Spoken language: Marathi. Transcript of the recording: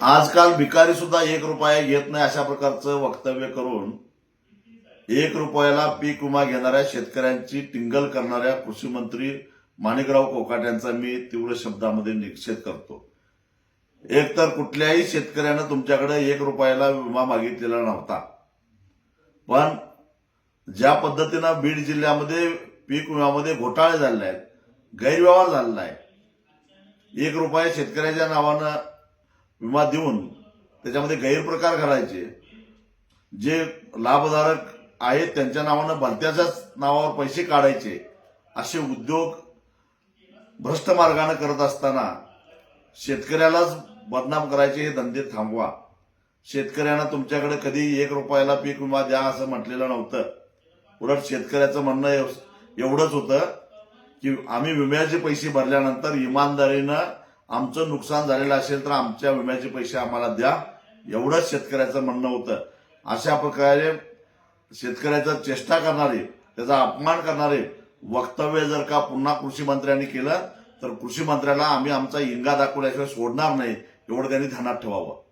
आजकाल भिकारी सुद्धा एक रुपया घेत नाही अशा प्रकारचं वक्तव्य करून एक रुपयाला पीक विमा घेणाऱ्या शेतकऱ्यांची टिंगल करणाऱ्या कृषी मंत्री माणिकराव कोकाट यांचा मी तीव्र शब्दामध्ये निषेध करतो. एक तर कुठल्याही शेतकऱ्यानं तुमच्याकडे एक रुपयाला विमा मागितलेला नव्हता. पण ज्या पद्धतीनं बीड जिल्ह्यामध्ये पीक विम्यामध्ये घोटाळे झाले आहेत गैरव्यवहार झालेला आहे एक रुपया शेतकऱ्याच्या नावानं विमा देऊन त्याच्यामध्ये गैरप्रकार करायचे. जे लाभधारक आहेत त्यांच्या नावानं भलत्याच्याच नावावर पैसे काढायचे असे उद्योग भ्रष्ट मार्गाने करत असताना शेतकऱ्यालाच बदनाम करायचे हे धंदे थांबवा. शेतकऱ्यांना तुमच्याकडे कधी एक रुपयाला पीक विमा द्या असं म्हटलेलं नव्हतं. उलट शेतकऱ्याचं म्हणणं एव- एवढंच होतं. की आम्ही विम्याचे पैसे भरल्यानंतर इमानदारीनं आमचं नुकसान झालेलं असेल तर आमच्या विम्याचे पैसे आम्हाला द्या. एवढंच शेतकऱ्याचं म्हणणं होतं. अशा प्रकारे शेतकऱ्याचा चेष्टा करणारे त्याचा अपमान करणारे वक्तव्य जर का पुन्हा कृषी मंत्र्यांनी केलं तर कृषी मंत्र्याला आम्ही आमचा इंगा दाखवल्याशिवाय सोडणार नाही. एवढं त्यांनी ध्यानात ठेवावं.